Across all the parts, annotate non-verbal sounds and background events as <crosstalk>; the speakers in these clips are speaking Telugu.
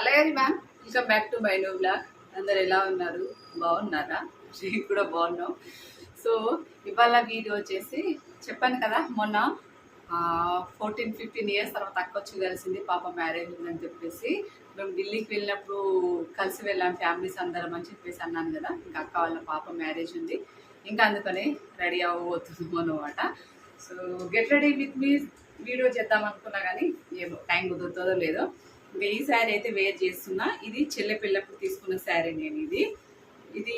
అలాగే ma'am welcome back to my new blog అందరు ఎలా ఉన్నారు? బాగున్నారా? నేను కూడా బాగున్నాం. సో ఇవాళ వీడియో వచ్చేసి చెప్పాను కదా మొన్న ఫోర్టీన్ ఫిఫ్టీన్ ఇయర్స్ తర్వాత అక్క వచ్చి కలిసింది పాప మ్యారేజ్ ఉందని చెప్పేసి. మేము ఢిల్లీకి వెళ్ళినప్పుడు కలిసి వెళ్ళాం ఫ్యామిలీస్ అందరం అని చెప్పేసి అన్నాను కదా. ఇంకా అక్క వాళ్ళ పాప మ్యారేజ్ ఉంది. ఇంకా అందుకని రెడీ అవ్వబోతున్నాం అనమాట so get ready with me video చేద్దాం అనుకున్నా కానీ ఏమో టైం కుదురుతుందో లేదో. వెయ్యి ఈ శారీ అయితే వేర్ చేస్తున్నా. ఇది చెల్లె పిల్లప్పుడు తీసుకున్న శారీ నేను ఇది. ఇది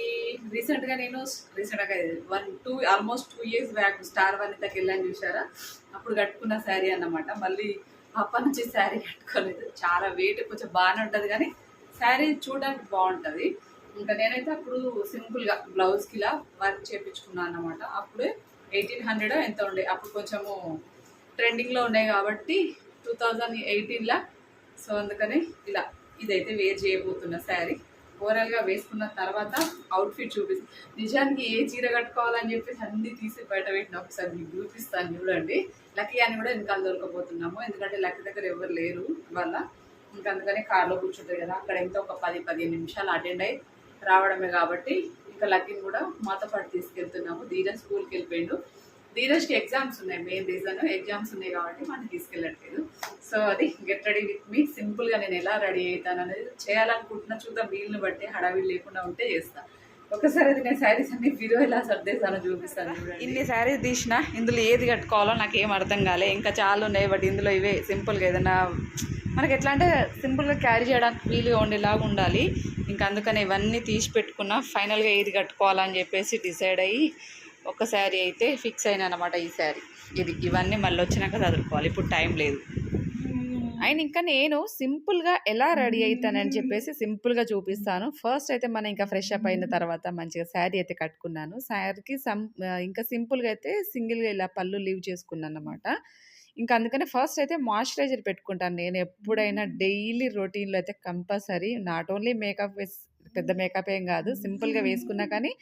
రీసెంట్గా నేను రీసెంట్గా one two almost two years back star వనితకి వెళ్ళాను చూసారా అప్పుడు కట్టుకున్న శారీ అన్నమాట. మళ్ళీ అప్పటి నుంచి శారీ కట్టుకోలేదు. చాలా వెయిట్ కొంచెం బాగానే ఉంటుంది కానీ శారీ చూడడానికి బాగుంటుంది. ఇంకా నేనైతే అప్పుడు సింపుల్గా బ్లౌజ్కి ఇలా వర్క్ చేయించుకున్నాను అనమాట అప్పుడే ఎయిటీన్ హండ్రెడ్ ఎంత ఉండే. అప్పుడు కొంచెము ట్రెండింగ్లో ఉన్నాయి కాబట్టి టూ థౌజండ్ ఎయిటీన్లో సో అందుకని ఇలా ఇదైతే వేర్ చేయబోతున్న శారీ. ఓవరాల్గా వేసుకున్న తర్వాత అవుట్ఫిట్ చూపిస్తాను నిజానికి ఏ చీర కట్టుకోవాలని చెప్పేసి అన్ని తీసి బయట పెట్టిన ఒకసారి మీకు చూపిస్తాను చూడండి. లక్కీ అని కూడా వెనకాల దొరకపోతున్నాము ఎందుకంటే లక్కీ దగ్గర ఎవరు లేరు వల్ల. ఇంకా అందుకనే కార్లో కూర్చుంటారు కదా. అక్కడ ఎంత ఒక పది పదిహేను నిమిషాలు అటెండ్ అయ్యి రావడమే కాబట్టి ఇంకా లక్కీని కూడా మాతో పాటు తీసుకెళ్తున్నాము. ధీరన్ స్కూల్కి వెళ్ళిపోయిండు. ధీరజ్కి ఎగ్జామ్స్ ఉన్నాయి మెయిన్ రీజన్ ఎగ్జామ్స్ ఉన్నాయి కాబట్టి మనం తీసుకెళ్ళట్లేదు. సో అది గెట్ రెడీ విత్ మీ సింపుల్గా నేను ఎలా రెడీ అవుతాను అనేది చేయాలనుకుంటున్నా చూద్దాం. వీళ్ళని బట్టి హడావిడి లేకుండా ఉంటే చేస్తాను ఒకసారి అది నేను శారీస్ అన్ని వీరో ఎలా సర్దేశాను చూపిస్తాను ఇన్ని శారీస్ తీసిన ఇందులో ఏది కట్టుకోవాలో నాకు ఏం అర్థం కాలే. ఇంకా చాలా ఉన్నాయి బట్ ఇందులో ఇవే సింపుల్గా ఏదైనా మనకి ఎట్లా అంటే సింపుల్గా క్యారీ చేయడానికి వీలుగా ఉండేలాగా ఉండాలి. ఇంకా అందుకని ఇవన్నీ తీసి పెట్టుకున్నా ఫైనల్గా ఏది కట్టుకోవాలని చెప్పేసి డిసైడ్ అయ్యి ఒక శారీ అయితే ఫిక్స్ అయినా అనమాట ఈ శారీ. ఇది ఇవన్నీ మళ్ళీ వచ్చినాక చదువుకోవాలి. ఇప్పుడు టైం లేదు. అండ్ ఇంకా నేను సింపుల్గా ఎలా రెడీ అవుతానని చెప్పేసి సింపుల్గా చూపిస్తాను. ఫస్ట్ అయితే మనం ఇంకా ఫ్రెష్ అప్ అయిన తర్వాత మంచిగా శారీ అయితే కట్టుకున్నాను. శారీకి సం ఇంకా సింపుల్గా అయితే సింగిల్గా ఇలా పళ్ళు లీవ్ చేసుకున్నాను అనమాట ఇంకా అందుకని ఫస్ట్ అయితే మాయిశ్చరైజర్ పెట్టుకుంటాను. నేను ఎప్పుడైనా డైలీ రొటీన్లో అయితే compulsory not only makeup base పెద్ద మేకప్ ఏం కాదు. సింపుల్గా వేసుకున్నా కానీ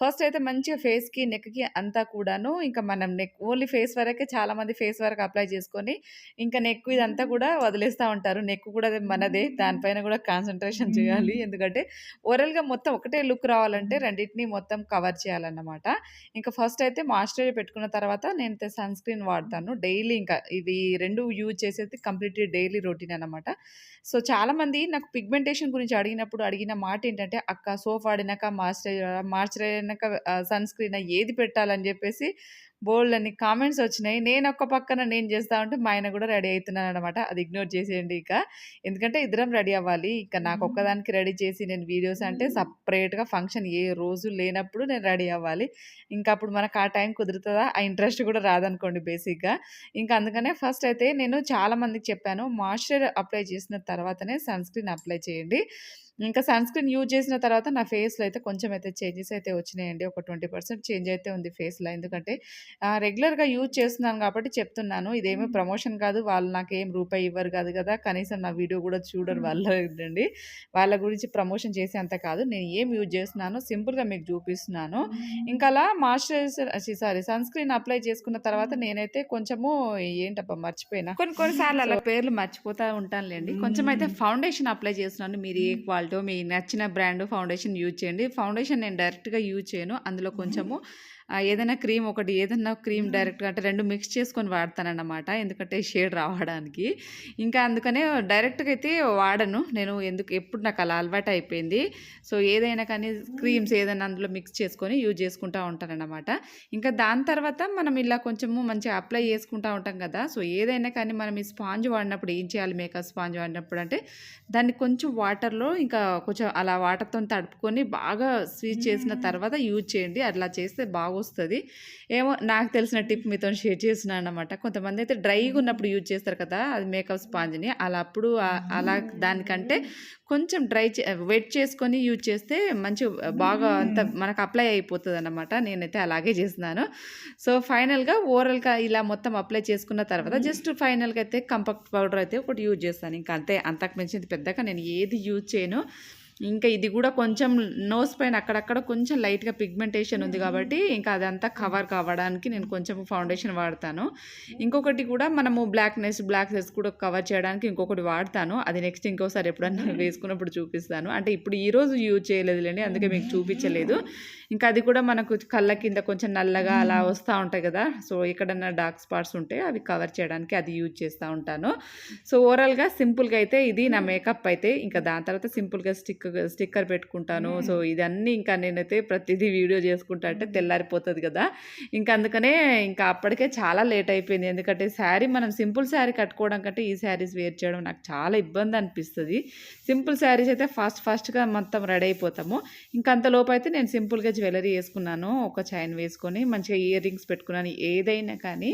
ఫస్ట్ అయితే మంచిగా ఫేస్కి నెక్కి అంతా కూడాను ఇంకా మనం నెక్ ఓన్లీ ఫేస్ వరకే చాలామంది ఫేస్ వరకు అప్లై చేసుకొని ఇంకా నెక్ ఇదంతా కూడా వదిలేస్తూ ఉంటారు. నెక్ కూడా మనదే. దానిపైన కూడా కాన్సన్ట్రేషన్ చేయాలి. ఎందుకంటే ఓవరాల్గా మొత్తం ఒకటే లుక్ రావాలంటే రెండింటిని మొత్తం కవర్ చేయాలన్నమాట. ఇంకా ఫస్ట్ అయితే మాయిశ్చరైజర్ పెట్టుకున్న తర్వాత నేను సన్ స్క్రీన్ వాడతాను. డైలీ ఇంకా ఇవి రెండు యూజ్ చేసేది కంప్లీట్లీ డైలీ రొటీన్ అనమాట సో చాలామంది నాకు పిగ్మెంటేషన్ గురించి అడిగినప్పుడు అడిగిన మాట ఏంటంటే అక్క సోప్ వాడినాక మాయిశ్చరైజర్ మాయిశ్చరైజర్ అయినాక సన్ స్క్రీన్ ఏది పెట్టాలని చెప్పేసి బోల్డ్ అని కామెంట్స్ వచ్చినాయి. నేను ఒక్క పక్కన నేను చేస్తా ఉంటే మా ఆయన కూడా రెడీ అవుతున్నాను అనమాట అది ఇగ్నోర్ చేసేయండి ఇక. ఎందుకంటే ఇద్దరం రెడీ అవ్వాలి. ఇక నాకు ఒక్కదానికి రెడీ చేసి నేను వీడియోస్ అంటే సపరేట్గా ఫంక్షన్ ఏ రోజు లేనప్పుడు నేను రెడీ అవ్వాలి. ఇంకా అప్పుడు మనకు ఆ టైం కుదురుతుందా? ఆ ఇంట్రెస్ట్ కూడా రాదనుకోండి బేసిక్గా. ఇంకా అందుకనే ఫస్ట్ అయితే నేను చాలా మందికి చెప్పాను మాయిశ్చరైజర్ అప్లై చేసిన తర్వాతనే సన్ స్క్రీన్ అప్లై చేయండి. ఇంకా సన్ స్క్రీన్ యూజ్ చేసిన తర్వాత నా ఫేస్లో అయితే కొంచెం అయితే చేంజెస్ అయితే వచ్చినాయండి. ఒక ట్వంటీ పర్సెంట్ చేంజ్ అయితే ఉంది ఫేస్లో. ఎందుకంటే రెగ్యులర్గా యూజ్ చేస్తున్నాను కాబట్టి చెప్తున్నాను. ఇదేమీ ప్రమోషన్ కాదు. వాళ్ళు నాకు ఏం రూపాయి ఇవ్వరు కాదు కదా. కనీసం నా వీడియో కూడా చూడరు వాళ్ళ ఏంటండి వాళ్ళ గురించి ప్రమోషన్ చేసే అంత కాదు. నేను ఏం యూజ్ చేస్తున్నాను సింపుల్గా మీకు చూపిస్తున్నాను. ఇంకా అలా moisturiser sorry sunscreen apply చేసుకున్న తర్వాత నేనైతే కొంచెము ఏంటబ్బా మర్చిపోయినా. కొన్ని కొన్నిసార్లు అలా పేర్లు మర్చిపోతూ ఉంటానులేండి. కొంచెం అయితే ఫౌండేషన్ అప్లై చేస్తున్నాను. మీరు ఏ క్వాలిటీ మీ నచ్చిన బ్రాండ్ ఫౌండేషన్ యూజ్ చేయండి. ఫౌండేషన్ నేను డైరెక్ట్గా యూజ్ చేయను. అందులో కొంచెము ఏదైనా క్రీమ్ ఒకటి ఏదైనా క్రీమ్ డైరెక్ట్గా అంటే రెండు మిక్స్ చేసుకొని వాడతానన్నమాట. ఎందుకంటే షేడ్ రావడానికి. ఇంకా అందుకనే డైరెక్ట్గా అయితే వాడను. నేను ఎందుకు ఎప్పుడు నాకు అలా అలవాటు అయిపోయింది. సో ఏదైనా కానీ క్రీమ్స్ ఏదైనా అందులో మిక్స్ చేసుకొని యూజ్ చేసుకుంటూ ఉంటానన్నమాట. ఇంకా దాని తర్వాత మనం ఇలా కొంచెము మంచిగా అప్లై చేసుకుంటూ ఉంటాం కదా. సో ఏదైనా కానీ మనం ఈ స్పాంజ్ వాడినప్పుడు ఏం చేయాలి? మేకప్ స్పాంజ్ వాడినప్పుడు అంటే దాన్ని కొంచెం వాటర్లో ఇంకా కొంచెం అలా వాటర్తో తడుపుకొని బాగా స్వీట్ చేసిన తర్వాత యూజ్ చేయండి. అట్లా చేస్తే బాగా వస్తుంది. ఏమో నాకు తెలిసిన టిప్ మీతో షేర్ చేస్తున్నాను అనమాట కొంతమంది అయితే డ్రైగా ఉన్నప్పుడు యూజ్ చేస్తారు కదా అది మేకప్ స్పాంజ్ని. అలా అప్పుడు అలా దానికంటే కొంచెం డ్రై వెట్ చేసుకొని యూజ్ చేస్తే మంచి బాగా అంత మనకు అప్లై అయిపోతుంది అనమాట నేనైతే అలాగే చేస్తున్నాను. సో ఫైనల్గా ఓవరాల్గా ఇలా మొత్తం అప్లై చేసుకున్న తర్వాత జస్ట్ ఫైనల్గా అయితే కంపాక్ట్ పౌడర్ అయితే ఒకటి యూజ్ చేస్తాను. ఇంకా అంతే అంతకు మించింది పెద్దగా నేను ఏది యూజ్ చేయను. ఇంకా ఇది కూడా కొంచెం నోస్ పైన అక్కడక్కడ కొంచెం లైట్గా పిగ్మెంటేషన్ ఉంది కాబట్టి ఇంకా అదంతా కవర్ కావడానికి నేను కొంచెం ఫౌండేషన్ వాడతాను. ఇంకొకటి కూడా మనము బ్లాక్నెస్ బ్లాక్ హెడ్స్ కూడా కవర్ చేయడానికి ఇంకొకటి వాడతాను. అది నెక్స్ట్ ఇంకోసారి ఎప్పుడన్నా వేసుకున్నప్పుడు చూపిస్తాను. అంటే ఇప్పుడు ఈ రోజు యూజ్ చేయలేదులేండి అందుకే మీకు చూపించలేదు. ఇంకా అది కూడా మనకు కళ్ళ కింద కొంచెం నల్లగా అలా వస్తూ ఉంటాయి కదా. సో ఎక్కడన్నా డార్క్ స్పాట్స్ ఉంటే అవి కవర్ చేయడానికి అది యూజ్ చేస్తూ ఉంటాను. సో ఓవరాల్గా సింపుల్గా అయితే ఇది నా మేకప్ అయితే. ఇంకా దాని తర్వాత సింపుల్గా స్టిక్ స్టిక్కర్ పెట్టుకుంటాను. సో ఇదన్నీ ఇంకా నేనైతే ప్రతిదీ వీడియో చేసుకుంటా అంటే తెల్లారిపోతుంది కదా. ఇంకా అందుకనే ఇంకా అప్పటికే చాలా లేట్ అయిపోయింది. ఎందుకంటే శారీ మనం సింపుల్ శారీ కట్టుకోవడం కంటే ఈ శారీస్ వేర్ చేయడం నాకు చాలా ఇబ్బంది అనిపిస్తుంది. సింపుల్ శారీస్ అయితే ఫాస్ట్ ఫాస్ట్గా మొత్తం రెడీ అయిపోతాము. ఇంకా అంతలోపు అయితే నేను సింపుల్గా జ్యువెలరీ వేసుకున్నాను. ఒక చైన్ వేసుకొని మంచిగా ఇయర్ రింగ్స్ పెట్టుకున్నాను. ఏదైనా కానీ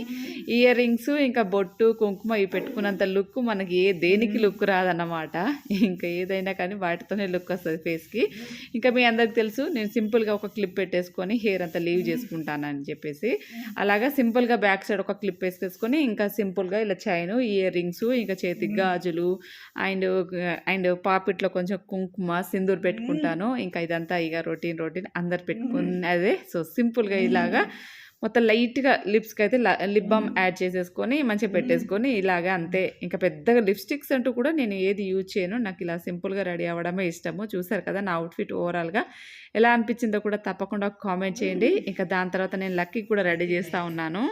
ఇయర్ రింగ్స్ ఇంకా బొట్టు కుంకుమ ఇవి పెట్టుకున్నంత లుక్ మనకి ఏ దేనికి లుక్ రాదన్నమాట. ఇంకా ఏదైనా కానీ వాటితోనే లుక్ వస్తుంది ఫేస్కి ఇంకా మీ అందరికి తెలుసు నేను సింపుల్గా ఒక క్లిప్ పెట్టేసుకొని హెయిర్ అంతా లీవ్ చేసుకుంటానని చెప్పేసి. అలాగా సింపుల్గా బ్యాక్ సైడ్ ఒక క్లిప్ వేసేసుకొని ఇంకా సింపుల్గా ఇలా చైన్ ఇయర్ రింగ్స్ ఇంకా చేతికి గాజులు అండ్ అండ్ పాపిట్లో కొంచెం కుంకుమ సింధూర్ పెట్టుకుంటాను. ఇంకా ఇదంతా ఇక రొటీన్ రొటీన్ అందరు పెట్టుకున్నదే. సో సింపుల్గా ఇలాగా మొత్తం లైట్గా లిప్స్కి అయితే లిప్ బామ్ యాడ్ చేసేసుకొని మంచిగా పెట్టేసుకొని ఇలాగా అంతే. ఇంకా పెద్దగా లిప్స్టిక్స్ అంటూ కూడా నేను ఏది యూజ్ చేయను. నాకు ఇలా సింపుల్గా రెడీ అవ్వడమే ఇష్టము. చూసారు కదా నా అవుట్ఫిట్ ఓవరాల్గా. ఎలా అనిపించిందో కూడా తప్పకుండా కామెంట్ చేయండి. ఇంకా దాని తర్వాత నేను లక్కీ కూడా రెడీ చేస్తూ ఉన్నాను.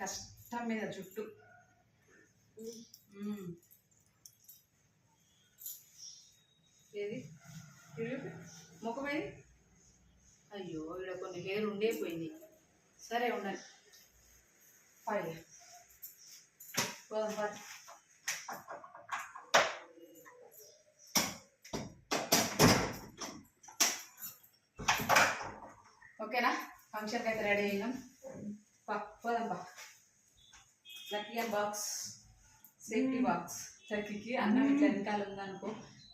కష్టం మీద జుట్టు. మ్మ్. ఏది? ముఖమేది ముఖం అయ్యో ఇక్కడ కొన్ని హెయిర్ ఉండే పోయింది సరే ఉండాలి. ఫైవ్ పోదాం పద. ఓకేనా? ఫంక్షన్కి అయితే రెడీ అయినాం. పా పోదాం పా. Lucky box. సేఫ్టీ బాక్స్ లక్కీకి అన్నం ఇట్లా వెనకాల ఉందనుకో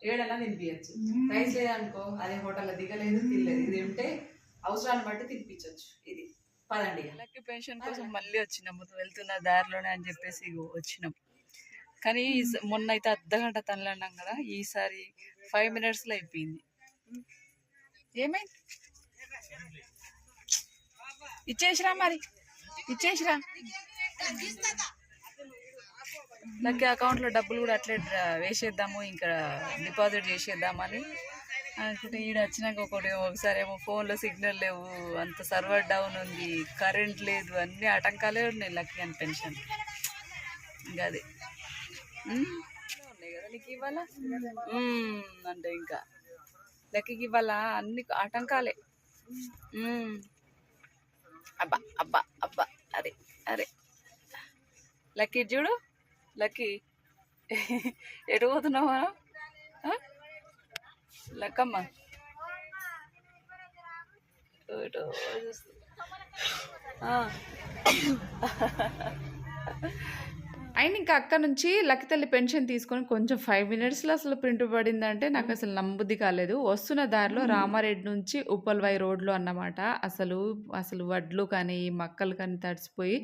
ఏడన్నా తినిపించచ్చు రైస్ లేదనుకో అదే హోటల్లో దిగలేదు తినలేదు. ఇది ఉంటే అవసరాన్ని బట్టి తినిపించవచ్చు ఇది పదండి లక్కీ పెన్షన్ కోసం మళ్ళీ వచ్చినాము. వెళ్తున్న దారిలోనే అని చెప్పేసి వచ్చినాం. కానీ ఈ- మొన్న అయితే అర్ధ గంట తనలన్నాం కదా ఈసారి ఫైవ్ మినిట్స్లో అయిపోయింది. ఏమైంది ఇచ్చేసిరా మరి? ఇచ్చేసిరా? లక్కీ అకౌంట్లో డబ్బులు కూడా అట్లే వేసేద్దాము ఇంకా డిపాజిట్ చేసేద్దామని అనుకుంటే ఈడ వచ్చినాక ఒకటి ఒకసారి ఏమో ఫోన్లో సిగ్నల్ లేవు అంత సర్వర్ డౌన్ ఉంది కరెంట్ లేదు అన్ని ఆటంకాలే ఉన్నాయి లక్కీ అని పెన్షన్. ఇంకా అది. ఉన్నాయి కదా నీకు ఇవ్వాలా అంటే ఇంకా. లక్కీకి ఇవ్వాలా అన్ని ఆటంకాలే. అబ్బా అబ్బా అబ్బా అరే అరే. లక్కీ చూడు. లక్కీ. ఎటు పోతున్నావు లక్కమ్మ. ఎటు అండ్ ఇంకా అక్కడ నుంచి లక్కితల్లి పెన్షన్ తీసుకొని కొంచెం ఫైవ్ మినిట్స్లో అసలు ప్రింట్ పడిందంటే నాకు అసలు నమ్మబుద్ధి కాలేదు. వస్తున్న దారిలో రామారెడ్డి నుంచి ఉప్పల్వాయి రోడ్లో అన్నమాట. అసలు అసలు వడ్లు కానీ మక్కలు కానీ తడిసిపోయి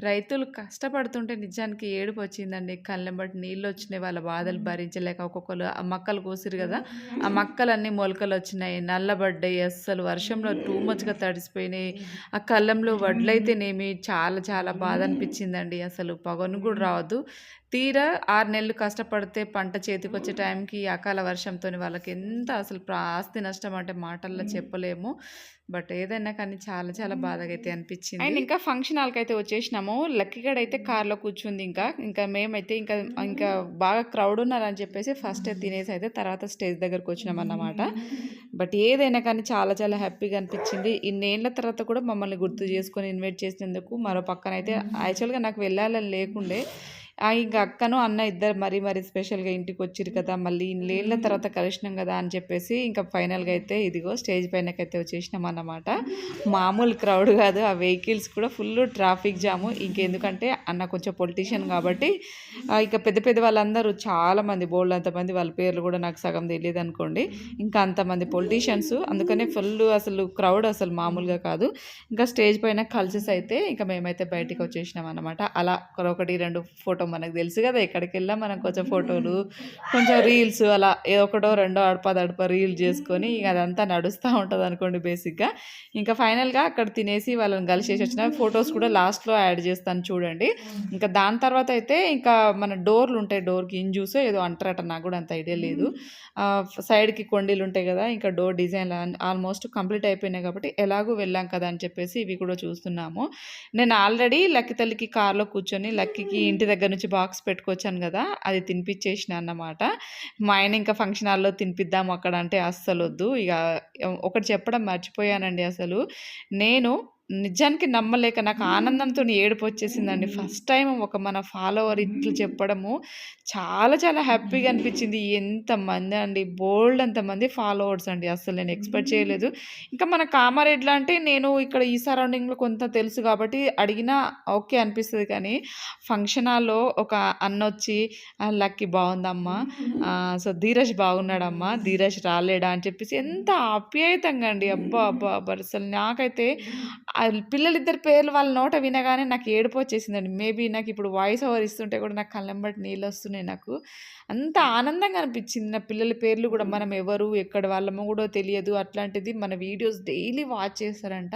రైతులు కష్టపడుతుంటే నిజానికి ఏడుపు వచ్చిందండి. కళ్ళెంబటి నీళ్ళు వచ్చినాయి వాళ్ళ బాధలు భరించలేక ఒక్కొక్కరు ఆ మక్కలు కోసిరు కదా ఆ మక్కలన్నీ మొలకలు వచ్చినాయి నల్లబడ్డాయి అస్సలు వర్షంలో టూ మచ్గా తడిసిపోయినాయి. ఆ కళ్ళంలో వడ్లయితేనేమి చాలా చాలా బాధ అనిపించిందండి. అసలు పగను కూడా modo తీరా ఆరు నెలలు కష్టపడితే పంట చేతికి వచ్చే టైంకి అకాల వర్షంతో వాళ్ళకి ఎంత అసలు ఆస్తి నష్టం అంటే మాటల్లో చెప్పలేము. బట్ ఏదైనా కానీ చాలా చాలా బాధగా అయితే అనిపించింది. అండ్ ఇంకా ఫంక్షన్ హాల్కి అయితే వచ్చేసినాము లక్కీగడ్ అయితే కార్లో కూర్చుంది ఇంకా. ఇంకా మేమైతే ఇంకా ఇంకా బాగా క్రౌడ్ ఉన్నారని చెప్పేసి ఫస్ట్ తినేసి అయితే తర్వాత స్టేజ్ దగ్గరకు వచ్చినాం అన్నమాట. బట్ ఏదైనా కానీ చాలా చాలా హ్యాపీగా అనిపించింది. ఇన్నేళ్ళ తర్వాత కూడా మమ్మల్ని గుర్తు చేసుకొని ఇన్వైట్ చేసినందుకు మరో పక్కన అయితే యాక్చువల్గా నాకు వెళ్ళాలని లేకుండే. ఇంకా అక్కను అన్న ఇద్దరు మరీ మరీ స్పెషల్గా ఇంటికి వచ్చిరు కదా మళ్ళీ ఇన్నేళ్ళ తర్వాత కలిసినాం కదా అని చెప్పేసి ఇంకా ఫైనల్గా అయితే ఇదిగో స్టేజ్ పైనకైతే వచ్చేసినాం అన్నమాట. మామూలు క్రౌడ్ కాదు ఆ వెహికల్స్ కూడా ఫుల్ ట్రాఫిక్ జాము. ఇంకెందుకంటే అన్న కొంచెం పొలిటీషియన్ కాబట్టి ఇక పెద్ద పెద్ద వాళ్ళందరూ చాలా మంది బోల్డ్ అంతమంది వాళ్ళ పేర్లు కూడా నాకు సగం తెలియదు అనుకోండి. ఇంకా అంతమంది పొలిటీషియన్స్ అందుకనే ఫుల్ అసలు క్రౌడ్ అసలు మామూలుగా కాదు. ఇంకా స్టేజ్ పైన కలిసేసి అయితే ఇంకా మేమైతే బయటికి వచ్చేసినాం అనమాట అలా ఒకటి రెండు ఫోటో మనకు తెలుసు కదా ఎక్కడికి వెళ్ళా మనం కొంచెం ఫోటోలు <laughs> కొంచెం రీల్స్ అలా ఏ ఒకటో రెండో అడప దడప రీల్ చేసుకొని ఇక అదంతా నడుస్తూ ఉంటుంది అనుకోండి బేసిక్గా ఇంకా ఫైనల్గా అక్కడ తినేసి వాళ్ళని కలిసేసి వచ్చిన ఫొటోస్ కూడా లాస్ట్లో యాడ్ చేస్తాను చూడండి. ఇంకా దాని తర్వాత అయితే ఇంకా మన డోర్లు ఉంటాయి డోర్కి ఇంజూస్ ఏదో అంటారట నాకు కూడా అంత ఐడియా లేదు. సైడ్కి కొండీలు ఉంటాయి కదా ఇంకా డోర్ డిజైన్ ఆల్మోస్ట్ కంప్లీట్ అయిపోయినాయి కాబట్టి ఎలాగో వెళ్ళాం కదా అని చెప్పేసి ఇవి కూడా చూస్తున్నాము. నేను ఆల్రెడీ లక్కీ తల్లికి కార్లో కూర్చొని లక్కీకి ఇంటి దగ్గర నుంచి బాక్స్ పెట్టుకొచ్చాను కదా అది తినిపించేసిన అన్నమాట. మా ఆయన ఇంకా ఫంక్షన్ హాల్లో తినిపిద్దాం అక్కడ అంటే అస్సలు వద్దు ఇక ఒకటి చెప్పడం మర్చిపోయానండి అసలు. నేను నిజానికి నమ్మలేక నాకు ఆనందంతో ఏడుపు వచ్చేసిందండి. ఫస్ట్ టైం ఒక మన ఫాలోవర్ ఇట్లా చెప్పడము చాలా చాలా హ్యాపీగా అనిపించింది. ఎంతమంది అండి బోల్డ్ అంతమంది ఫాలోవర్స్ అండి. అసలు నేను ఎక్స్పెక్ట్ చేయలేదు. ఇంకా మన కామారెడ్ల అంటే నేను ఇక్కడ ఈ సరౌండింగ్లో కొంత తెలుసు కాబట్టి అడిగినా ఓకే అనిపిస్తుంది కానీ ఫంక్షన్ హాల్లో ఒక అన్న వచ్చి "ఆ, లక్కీ బాగుందమ్మా సో ధీరజ్ బాగున్నాడమ్మా. ధీరజ్ రాలేడా? అని చెప్పేసి ఎంత ఆప్యాయతంగా అండి. అబ్బా అబ్బా అబ్బా. అసలు నాకైతే పిల్లలిద్దరి పేర్లు వాళ్ళ నోట వినగానే నాకు ఏడుపు వచ్చేసిందండి. మేబీ నాకు ఇప్పుడు వాయిస్ ఓవర్ ఇస్తుంటే కూడా నాకు కళ్ళంబట్టి నీళ్ళు వస్తున్నాయి నాకు. అంత ఆనందంగా అనిపించింది నా పిల్లల పేర్లు కూడా. మనం ఎవరు ఎక్కడ వాళ్ళమో కూడా తెలియదు. అట్లాంటిది మన వీడియోస్ డైలీ వాచ్ చేస్తారంట.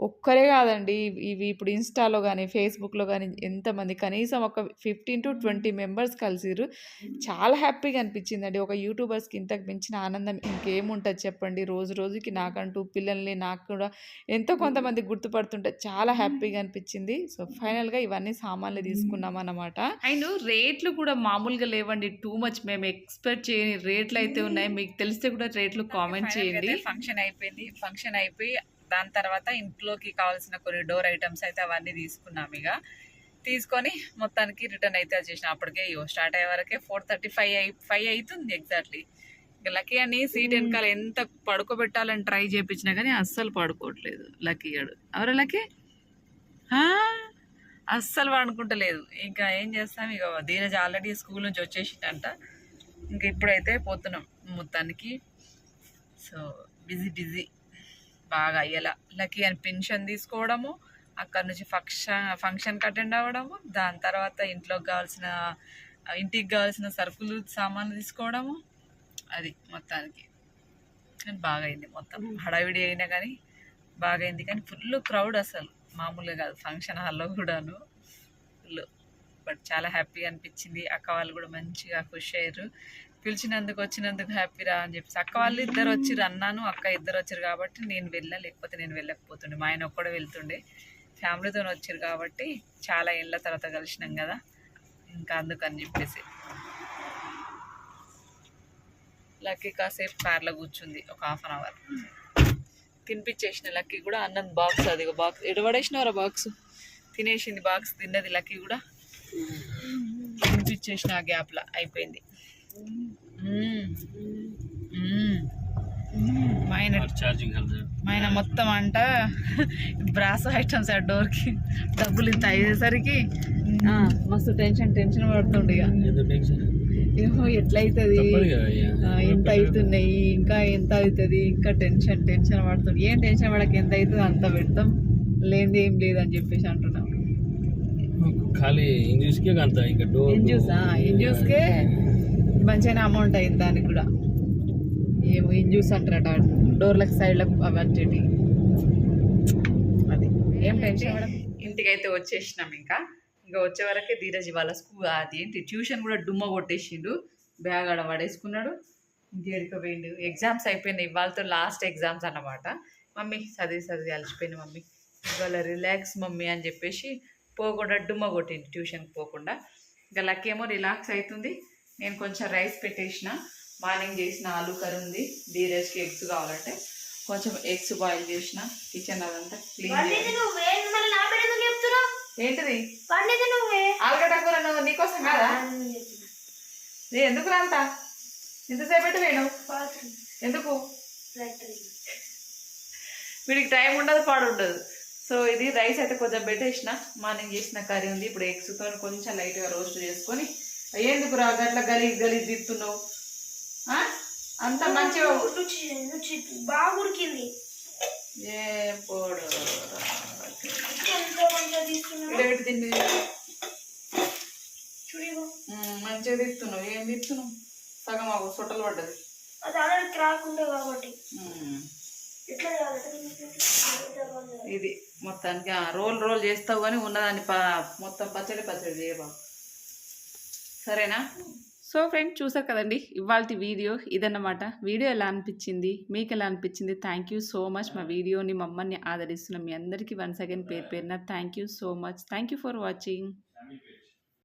ఒక్కరే కాదండి. ఇవి- ఇప్పుడు ఇన్స్టాలో కానీ ఫేస్బుక్లో కానీ ఎంతమంది కనీసం ఒక ఫిఫ్టీన్ టు ట్వంటీ మెంబర్స్ కలిసిరు చాలా హ్యాపీగా అనిపించిందండి. ఒక యూట్యూబర్స్కి ఇంతకు మించిన ఆనందం ఇంకేముంటుంది చెప్పండి. రోజు రోజుకి నాకంటూ పిల్లల్ని నాకు కూడా ఎంతో కొంతమంది గుర్తుపడుతుంటే చాలా హ్యాపీగా అనిపించింది. సో ఫైనల్గా ఇవన్నీ సామాన్లు తీసుకున్నాం అన్నమాట. అండ్ రేట్లు కూడా మామూలుగా లేవండి. టూ మచ్ మేము ఎక్స్పెక్ట్ చేయని రేట్లు అయితే ఉన్నాయి. మీకు తెలిస్తే కూడా రేట్లు కామెంట్ చేయండి. ఫంక్షన్ అయిపోయింది. ఫంక్షన్ అయిపోయి దాని తర్వాత ఇంట్లోకి కావాల్సిన కొన్ని డోర్ ఐటమ్స్ అయితే అవన్నీ తీసుకున్నాం ఇక. తీసుకొని మొత్తానికి రిటర్న్ అయితే చేసిన. అప్పటికే ఇగో స్టార్ట్ అయ్యే వరకే ఫోర్ థర్టీ ఫైవ్ అయి ఫైవ్ అవుతుంది ఎగ్జాక్ట్లీ. ఇక లక్కీ అని సీట్ వెనకాల ఎంత పడుకోబెట్టాలని ట్రై చేయించినా కానీ అస్సలు పడుకోవట్లేదు లక్కీ గడు. ఎవరు లక్కీ? అస్సలు పడుకుంటలేదు. ఇంకా ఏం చేస్తాం ఇక ధీరజ్ ఆల్రెడీ స్కూల్ నుంచి వచ్చేసిందంట. ఇంకా ఇప్పుడైతే పోతున్నాం మొత్తానికి. So busy busy. బాగా అయ్యేలా. లక్కీ అని పెన్షన్ తీసుకోవడము అక్కడ నుంచి ఫంక్షన్ ఫంక్షన్కి అటెండ్ అవ్వడము దాని తర్వాత ఇంట్లోకి కావాల్సిన ఇంటికి కావాల్సిన సరుకులు సామాన్లు తీసుకోవడము అది మొత్తానికి. కానీ బాగా అయింది మొత్తం. హడావిడి అయినా కానీ బాగా అయింది. కానీ ఫుల్ క్రౌడ్ అసలు. మామూలుగా కాదు. ఫంక్షన్ హాల్లో కూడాను. ఫుల్. బట్ చాలా హ్యాపీగా అనిపించింది. అక్క వాళ్ళు కూడా మంచిగా ఖుషి అయ్యారు. పిలిచినందుకు వచ్చినందుకు హ్యాపీరా అని చెప్పేసి. అక్క వాళ్ళు ఇద్దరు వచ్చిర్రు అన్నాను అక్క ఇద్దరు వచ్చారు కాబట్టి నేను వెళ్ళా లేకపోతే నేను వెళ్ళకపోతుండే. మా ఆయన ఒక్కడే వెళ్తుండే. ఫ్యామిలీతో వచ్చారు కాబట్టి చాలా ఏళ్ళ తర్వాత కలిసినాం కదా. ఇంకా అందుకని చెప్పేసి. లక్కీ కాసేపు కార్లో కూర్చుంది ఒక హాఫ్ అన్ అవర్. తినిపించేసిన లక్కీ కూడా అన్నం బాక్స్ అది బాక్స్. ఎడబడేసినవరా బాక్స్? తినేసింది బాక్స్ తిన్నది లక్కీ కూడా. తినిపించేసిన ఆ గ్యాప్లో అయిపోయింది. ఆయన మొత్తం అంట. బ్రాస్ ఐటమ్స్ ఆ డోర్కి డబ్బులు ఇంత అయ్యేసరికి ఆ, మస్తు టెన్షన్ టెన్షన్ పడుతుండే ఇక ఏమో ఎట్లయితుంది? ఎంత అవుతున్నాయి ఇంకా ఎంత అవుతుంది? ఇంకా టెన్షన్ టెన్షన్ పడుతుంది ఏం టెన్షన్ పడక ఎంత అవుతుంది అంత పెడతాం. లేనిది ఏం లేదని చెప్పేసి అంటున్నాం. ఖాళీ ఇంజూస్కే అంత ఇంకా డోర్ ఇంజూస్? ఇంజూస్కే? మంచిగానే అమౌంట్ అయింది దానికి కూడా. ఏమో ఇంజూస్ అంటారట డోర్లకు సైడ్లకు అవన్నీ అది. ఏం టెన్షన్ పడకు. ఇంటికైతే వచ్చేసినాం ఇంకా. ఇంకా వచ్చే వరకే ధీరజ్ వాళ్ళ స్కూల్ అది ఏంటి ట్యూషన్ కూడా డుమ్మ కొట్టేసిండు. బ్యాగ్ ఆడ పడేసుకున్నాడు. ఇంకేడికి పోయిండు. ఎగ్జామ్స్ అయిపోయినాయి ఇవాళతో లాస్ట్ ఎగ్జామ్స్ అన్నమాట. మమ్మీ చదివి చదివి అలసిపోయింది మమ్మీ. ఇవాళ రిలాక్స్ మమ్మీ అని చెప్పేసి పోకుండా డుమ్మ కొట్టింది ట్యూషన్కి పోకుండా. ఇంకా లక్కేమో ఏమో రిలాక్స్ అవుతుంది. నేను కొంచెం రైస్ పెట్టేసిన. మార్నింగ్ చేసిన ఆలు కర్రీ ఉంది ధీరజ్కి ఎగ్స్ కావాలంటే కొంచెం ఎగ్స్ బాయిల్ చేసిన కిచెన్ అదంతా క్లీన్ ఏంటిది? ఆలుగడ్డ కూర నువ్వు నీకోసం కాదా? ఎందుకు రాంత? ఇంతసేపు పెట్టి వేణు ఎందుకు? వీడికి టైం ఉండదు పాడు ఉండదు. సో ఇది రైస్ అయితే కొంచెం పెట్టేసిన. మార్నింగ్ చేసిన కర్రీ ఉంది. ఇప్పుడు ఎగ్స్తో కొంచెం లైట్గా రోస్ట్ చేసుకొని ఎందుకు రా గట్ల గలీజ్ గలీజ్ తిత్తున్నావు? ఆ? అంత మంచిగా రుచి రుచి బాగా ఉడికింది. ఏ పోడు ఎంత మంచిగా తిండి తిత్తున్నావు. ఏం తిత్తున్నావు? సగం మాకు సొట్టలు పడ్డది. అది ఉండే కాబట్టి. ఇది మొత్తానికి రోల్ రోల్ చేస్తావు కానీ ఉన్నదాన్ని మొత్తం పచ్చడి పచ్చడి చేయబాకు. సరేనా? సో ఫ్రెండ్ చూసారు కదండి ఇవాళ వీడియో ఇదన్నమాట. వీడియో ఎలా అనిపించింది? మీకు ఎలా అనిపించింది? థ్యాంక్ యూ సో మచ్ మా వీడియోని మమ్మల్ని ఆదరిస్తున్న మీ అందరికీ వన్స్ అగైన్ పేరు పేరున thank you so much. Thank you for watching.